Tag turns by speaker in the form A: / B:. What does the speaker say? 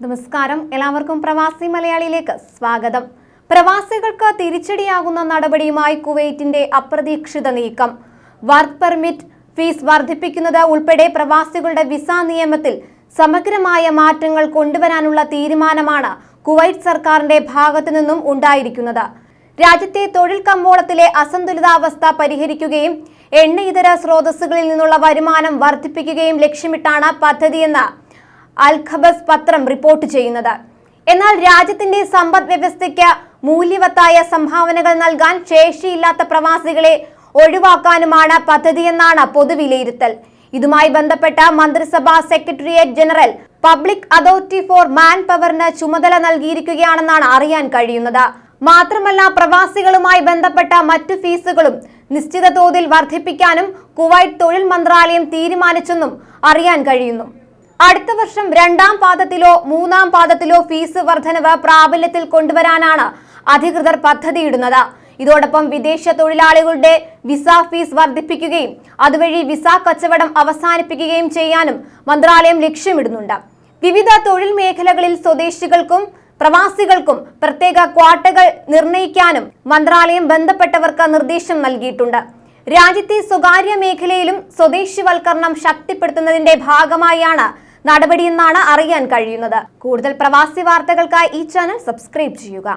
A: നമസ്കാരം. എല്ലാവർക്കും പ്രവാസി മലയാളിയിലേക്ക് സ്വാഗതം. പ്രവാസികൾക്ക് തിരിച്ചടിയാകുന്ന നടപടിയുമായി കുവൈറ്റിന്റെ അപ്രതീക്ഷിത നീക്കം. വർക്ക് പെർമിറ്റ് ഫീസ് വർദ്ധിപ്പിക്കുന്നത് ഉൾപ്പെടെ പ്രവാസികളുടെ വിസ നിയമത്തിൽ സമഗ്രമായ മാറ്റങ്ങൾ കൊണ്ടുവരാനുള്ള തീരുമാനമാണ് കുവൈറ്റ് സർക്കാരിന്റെ ഭാഗത്തു നിന്നും ഉണ്ടായിരിക്കുന്നത്. രാജ്യത്തെ തൊഴിൽ കമ്പോളത്തിലെ അസന്തുലിതാവസ്ഥ പരിഹരിക്കുകയും എണ്ണ ഇതര സ്രോതസ്സുകളിൽ നിന്നുള്ള വരുമാനം വർദ്ധിപ്പിക്കുകയും ലക്ഷ്യമിട്ടാണ് പദ്ധതിയെന്ന് അൽഖബസ് പത്രം റിപ്പോർട്ട് ചെയ്യുന്നത്. എന്നാൽ രാജ്യത്തിന്റെ സമ്പദ് വ്യവസ്ഥയ്ക്ക് മൂല്യവത്തായ സംഭാവനകൾ നൽകാൻ ശേഷിയില്ലാത്ത പ്രവാസികളെ ഒഴിവാക്കാനുമാണ് പദ്ധതിയെന്നാണ് പൊതുവിലയിരുത്തൽ. ഇതുമായി ബന്ധപ്പെട്ട മന്ത്രിസഭാ secretariat general public authority for man പവറിന് ചുമതല നൽകിയിരിക്കുകയാണെന്നാണ് അറിയാൻ കഴിയുന്നത്. മാത്രമല്ല പ്രവാസികളുമായി ബന്ധപ്പെട്ട മറ്റു ഫീസുകളും നിശ്ചിത തോതിൽ വർദ്ധിപ്പിക്കാനും കുവൈറ്റ് തൊഴിൽ മന്ത്രാലയം തീരുമാനിച്ചെന്നും അറിയാൻ കഴിയുന്നു. അടുത്ത വർഷം രണ്ടാം പാദത്തിലോ മൂന്നാം പാദത്തിലോ ഫീസ് വർധനവ് പ്രാബല്യത്തിൽ കൊണ്ടുവരാനാണ് അധികൃതർ പദ്ധതിയിടുന്നത്. ഇതോടൊപ്പം വിദേശ തൊഴിലാളികളുടെ വിസ ഫീസ് വർദ്ധിപ്പിക്കുകയും അതുവഴി വിസ കച്ചവടം അവസാനിപ്പിക്കുകയും ചെയ്യാനും മന്ത്രാലയം ലക്ഷ്യമിടുന്നുണ്ട്. വിവിധ തൊഴിൽ മേഖലകളിൽ സ്വദേശികൾക്കും പ്രവാസികൾക്കും പ്രത്യേക ക്വാട്ടകൾ നിർണയിക്കാനും മന്ത്രാലയം ബന്ധപ്പെട്ടവർക്ക് നിർദ്ദേശം നൽകിയിട്ടുണ്ട്. രാജ്യത്തെ സ്വകാര്യ മേഖലയിലും സ്വദേശിവൽക്കരണം ശക്തിപ്പെടുത്തുന്നതിന്റെ ഭാഗമായാണ് നടപടിയെന്നാണ് അറിയാൻ കഴിയുന്നത്. കൂടുതൽ പ്രവാസി വാർത്തകൾക്കായി ഈ ചാനൽ സബ്സ്ക്രൈബ് ചെയ്യുക.